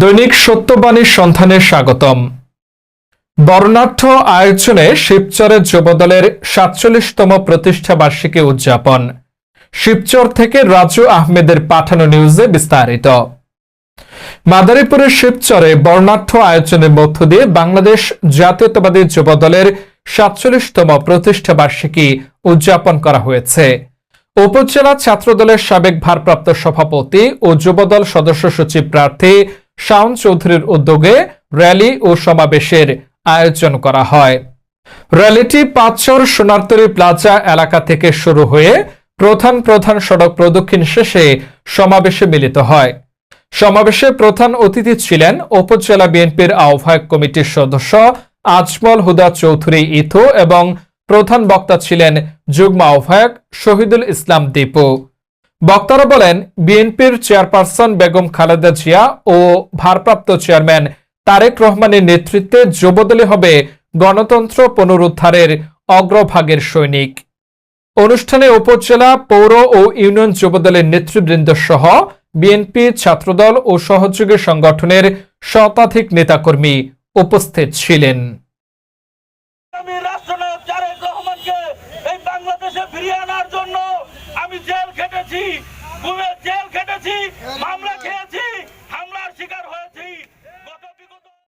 দৈনিক সত্যবাণীর সন্ধানে স্বাগতম। বর্ণাঢ্য আয়োজনে শিবচরের যুবদলের সাতচল্লিশতম প্রতিষ্ঠা বার্ষিকী উদযাপন। শিবচর থেকে রাজু আহমেদের পাঠানো নিউজে বিস্তারিত। মাদারীপুরের শিবচরে বর্ণাঢ্য আয়োজনের মধ্য দিয়ে বাংলাদেশ জাতীয়তাবাদী যুবদলের সাতচল্লিশতম প্রতিষ্ঠা বার্ষিকী উদযাপন করা হয়েছে। উপজেলা ছাত্রদলের সাবেক ভারপ্রাপ্ত সভাপতি ও যুবদল সদস্য সচিব প্রার্থী শাওন চৌধুরীর উদ্যোগে র্যালি ও সমাবেশের আয়োজন করা হয়। র্যালিটি পাঁচশোর সোনারতরী প্লাজা এলাকা থেকে শুরু হয়ে প্রধান প্রধান সড়ক প্রদক্ষিণ শেষে সমাবেশে মিলিত হয়। সমাবেশে প্রধান অতিথি ছিলেন উপজেলা বিএনপির আহ্বায়ক কমিটির সদস্য আজমল হুদা চৌধুরী ইথো এবং প্রধান বক্তা ছিলেন যুগ্ম আহ্বায়ক শহীদুল ইসলাম দীপু। বক্তারা বলেন, বিএনপির চেয়ারপারসন বেগম খালেদা জিয়া ও ভারপ্রাপ্ত চেয়ারম্যান তারেক রহমানের নেতৃত্বে যুবদলে হবে গণতন্ত্র পুনরুদ্ধারের অগ্রভাগের সৈনিক। অনুষ্ঠানে উপজেলা পৌর ও ইউনিয়ন যুবদলের নেতৃবৃন্দ সহ বিএনপি ছাত্রদল ও সহযোগী সংগঠনের শতাধিক নেতাকর্মী উপস্থিত ছিলেন।